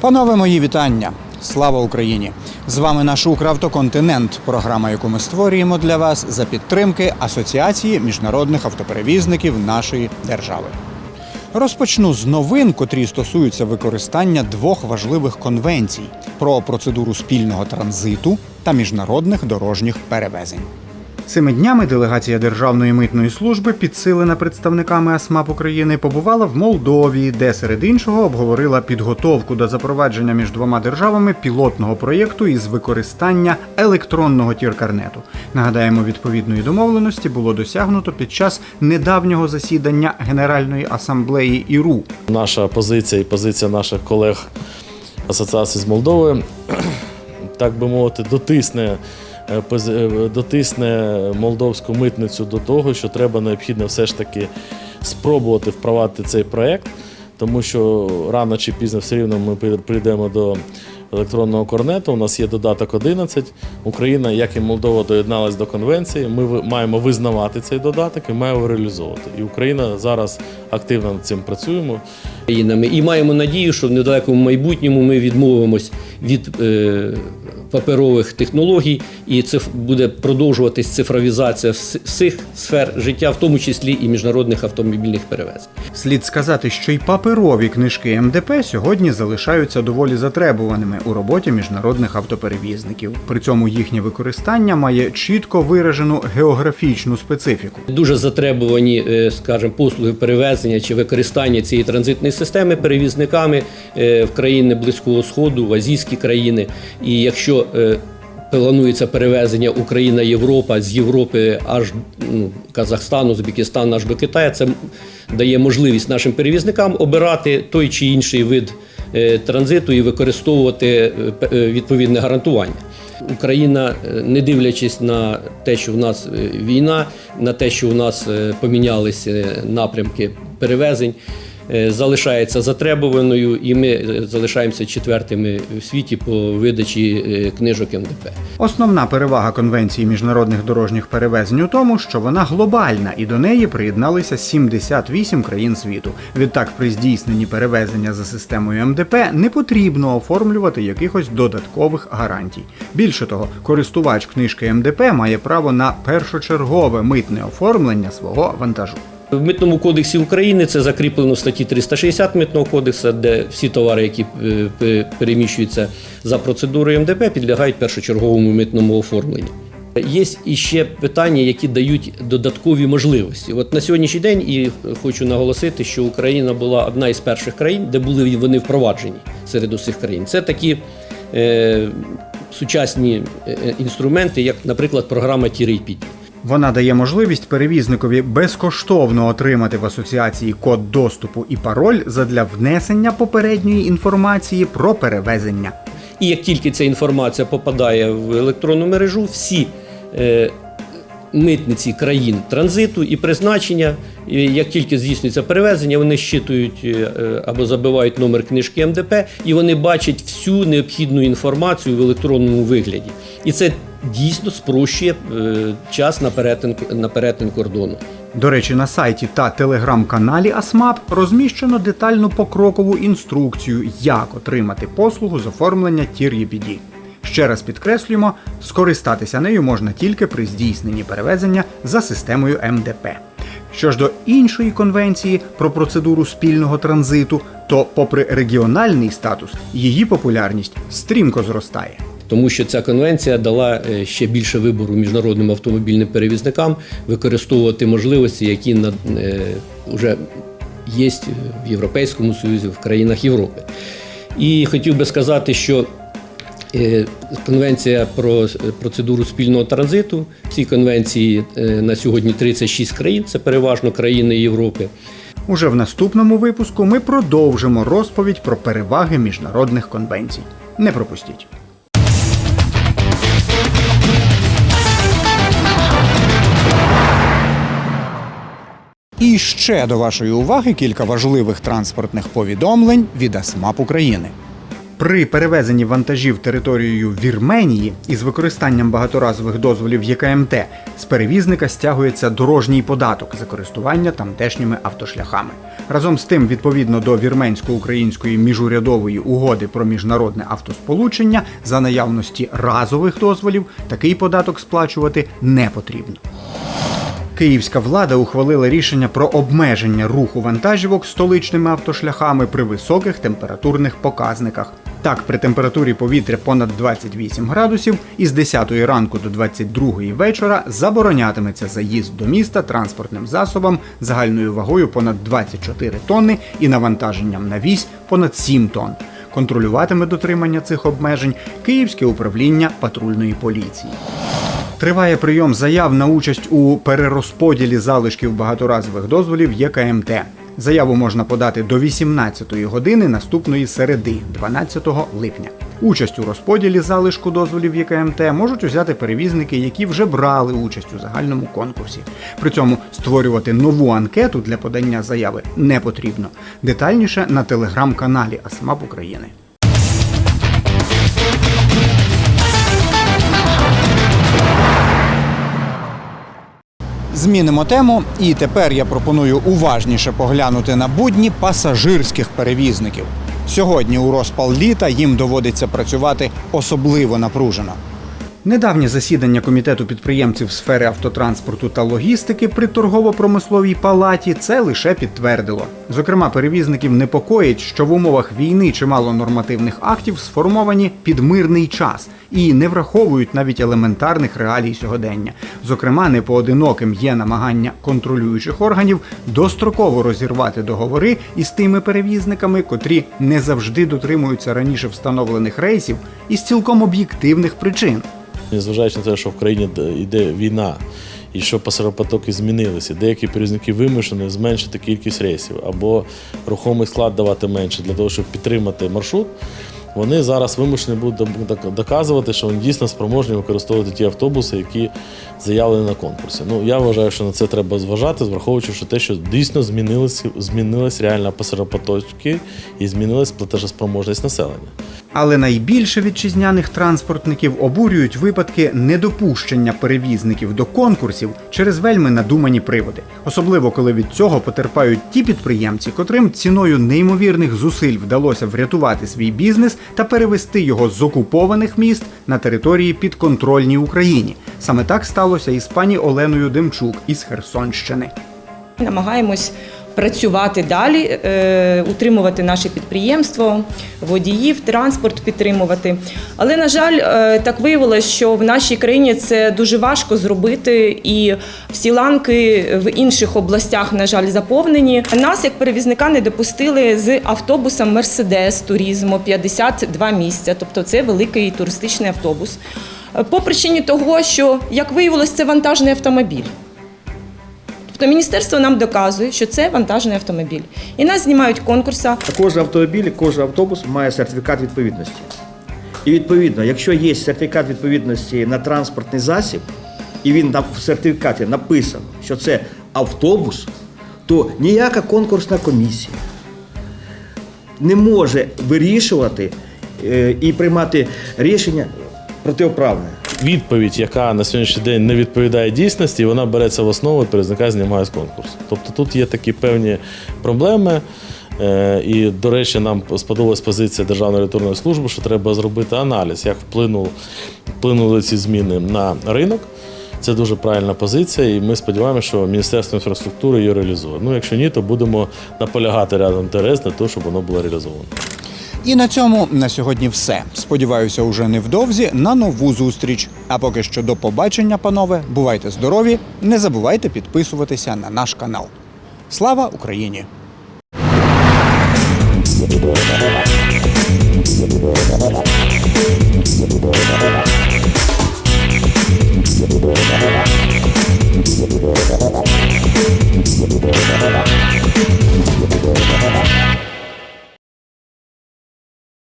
Панове мої вітання! Слава Україні! З вами наш Укравтоконтинент, програма, яку ми створюємо для вас за підтримки Асоціації міжнародних автоперевізників нашої держави. Розпочну з новин, котрі стосуються використання двох важливих конвенцій про процедуру спільного транзиту та міжнародних дорожніх перевезень. Цими днями делегація Державної митної служби, підсилена представниками АСМАП України, побувала в Молдові, де серед іншого обговорила підготовку до запровадження між двома державами пілотного проєкту із використання електронного тіркарнету. Нагадаємо, відповідної домовленості було досягнуто під час недавнього засідання Генеральної асамблеї ІРУ. наша позиція і позиція наших колег Асоціації з Молдови, так би мовити, дотисне, дотисне молдовську митницю до того, що треба необхідно все ж таки спробувати впровадити цей проект, тому що рано чи пізно все рівно ми при- прийдемо до електронного корнету. У нас є додаток 11. Україна, як і Молдова, доєдналась до конвенції. Ми ви- маємо визнавати цей додаток і маємо реалізовувати. І Україна зараз активно над цим працюємо. І маємо надію, що в недалекому майбутньому ми відмовимось від е, паперових технологій, і це буде продовжуватись цифровізація вс- всіх сфер життя, в тому числі і міжнародних автомобільних перевезень. Слід сказати, що й паперові книжки МДП сьогодні залишаються доволі затребуваними у роботі міжнародних автоперевізників. При цьому їхнє використання має чітко виражену географічну специфіку. Дуже затребувані, е, скажімо, послуги перевезення чи використання цієї транзитної системи перевізниками е, в країни Близького Сходу, в азійські країни. І якщо е, планується перевезення Україна-Європа з Європи аж ну, Казахстану, Узбекистану аж до Китаю, це дає можливість нашим перевізникам обирати той чи інший вид транзиту і використовувати е, е, відповідне гарантування. Україна, е, не дивлячись на те, що в нас е, війна, на те, що у нас е, помінялися напрямки перевезень, е, залишається затребуваною, і ми е, залишаємося четвертими в світі по видачі е, книжок МДП. Основна перевага конвенції міжнародних дорожніх перевезень у тому, що вона глобальна, і до неї приєдналися 78 країн світу. Відтак, при здійсненні перевезення за системою МДП не потрібно оформлювати якихось додаткових гарантій. Більше того, користувач книжки МДП має право на першочергове митне оформлення свого вантажу. В митному кодексі України це закріплено в статті 360 митного кодексу, де всі товари, які е, переміщуються за процедурою МДП, підлягають першочерговому митному оформленню. Є іще питання, які дають додаткові можливості. От на сьогоднішній день і хочу наголосити, що Україна була одна із перших країн, де були вони впроваджені серед усіх країн. Це такі е, сучасні е, інструменти, як, наприклад, програма TRAPD. Вона дає можливість перевізникові безкоштовно отримати в асоціації код доступу і пароль задля внесення попередньої інформації про перевезення. І як тільки ця інформація попадає в електронну мережу, всі е, митниці країн транзиту і призначення, як тільки здійснюється перевезення, вони щитують е, або забивають номер книжки МДП, і вони бачать всю необхідну інформацію в електронному вигляді. І це дійсно спрощує е, час на перетин, на перетин кордону. До речі, на сайті та телеграм-каналі АСМАП розміщено детальну покрокову інструкцію, як отримати послугу з оформлення TIR-EPD. Ще раз підкреслюємо, скористатися нею можна тільки при здійсненні перевезення за системою МДП. Що ж до іншої конвенції про процедуру спільного транзиту, то, попри регіональний статус, її популярність стрімко зростає. Тому що ця конвенція дала е, ще більше вибору міжнародним автомобільним перевізникам використовувати можливості, які на, е, вже є в Європейському Союзі, в країнах Європи. І хотів би сказати, що е, Конвенція про е, процедуру спільного транзиту. В цій конвенції е, на сьогодні 36 країн, це переважно країни Європи. Уже в наступному випуску ми продовжимо розповідь про переваги міжнародних конвенцій. Не пропустіть. І ще до вашої уваги кілька важливих транспортних повідомлень від АСМАП України. При перевезенні вантажів територією Вірменії із використанням багаторазових дозволів ЄКМТ з перевізника стягується дорожній податок за користування тамтешніми автошляхами. Разом з тим, відповідно до вірменсько-української міжурядової угоди про міжнародне автосполучення, за наявності разових дозволів такий податок сплачувати не потрібно. Київська влада ухвалила рішення про обмеження руху вантажівок столичними автошляхами при високих температурних показниках. Так, при температурі повітря понад 28 градусів із 10 ранку до 22 вечора заборонятиметься заїзд до міста транспортним засобам загальною вагою понад 24 тонни і навантаженням на вісь понад 7 тонн. Контролюватиме дотримання цих обмежень Київське управління патрульної поліції. Триває прийом заяв на участь у перерозподілі залишків багаторазових дозволів ЄКМТ. Заяву можна подати до 18-ї години наступної середи, 12 липня. Участь у розподілі залишку дозволів ЄКМТ можуть узяти перевізники, які вже брали участь у загальному конкурсі. При цьому створювати нову анкету для подання заяви не потрібно. Детальніше на телеграм-каналі АСМАП України. Змінимо тему, і тепер я пропоную уважніше поглянути на будні пасажирських перевізників. Сьогодні у розпал літа їм доводиться працювати особливо напружено. Недавнє засідання комітету підприємців сфери автотранспорту та логістики при торгово-промисловій палаті це лише підтвердило. Зокрема, перевізників непокоїть, що в умовах війни чимало нормативних актів сформовані під мирний час і не враховують навіть елементарних реалій сьогодення. Зокрема, непоодиноким є намагання контролюючих органів достроково розірвати договори із тими перевізниками, котрі не завжди дотримуються раніше встановлених рейсів із цілком об'єктивних причин. Незважаючи на те, що в країні йде війна і що пасажиропотоки змінилися, деякі перевізники вимушені зменшити кількість рейсів або рухомий склад давати менше для того, щоб підтримати маршрут. Вони зараз вимушені будуть доказувати, що вони дійсно спроможні використовувати ті автобуси, які заявлені на конкурсі. Ну я вважаю, що на це треба зважати, враховуючи, що те, що дійсно змінилися, змінились реально пасажиропотоки і змінилась платежеспроможність населення. Але найбільше вітчизняних транспортників обурюють випадки недопущення перевізників до конкурсів через вельми надумані приводи, особливо коли від цього потерпають ті підприємці, котрим ціною неймовірних зусиль вдалося врятувати свій бізнес та перевести його з окупованих міст на території підконтрольній Україні. Саме так сталося і з пані Оленою Демчук із Херсонщини. Намагаємось працювати далі, е, утримувати наше підприємство, водіїв, транспорт підтримувати. Але, на жаль, е, так виявилося, що в нашій країні це дуже важко зробити, і всі ланки в інших областях, на жаль, заповнені. Нас, як перевізника, не допустили з автобусом Мерседес туризму 52 місця, тобто це великий туристичний автобус. По причині того, що, як виявилось, це вантажний автомобіль. Тобто міністерство нам доказує, що це вантажний автомобіль. І нас знімають конкурса. Кожен автомобіль, кожен автобус має сертифікат відповідності. І відповідно, якщо є сертифікат відповідності на транспортний засіб, і він в сертифікаті написано, що це автобус, то ніяка конкурсна комісія не може вирішувати е, і приймати рішення протиправне. Відповідь, яка на сьогоднішній день не відповідає дійсності, вона береться в основу і перевізника знімає з конкурсу. Тобто тут є такі певні проблеми. Е, І, до речі, нам сподобалась позиція Державної рятурної служби, що треба зробити аналіз, як вплинув, вплинули ці зміни на ринок. Це дуже правильна позиція, і ми сподіваємося, що Міністерство інфраструктури її реалізує. Ну, якщо ні, то будемо наполягати рядом ТРС для того, щоб воно було реалізовано. І на цьому на сьогодні все. Сподіваюся, уже невдовзі на нову зустріч. А поки що до побачення, панове. Бувайте здорові! Не забувайте підписуватися на наш канал. Слава Україні!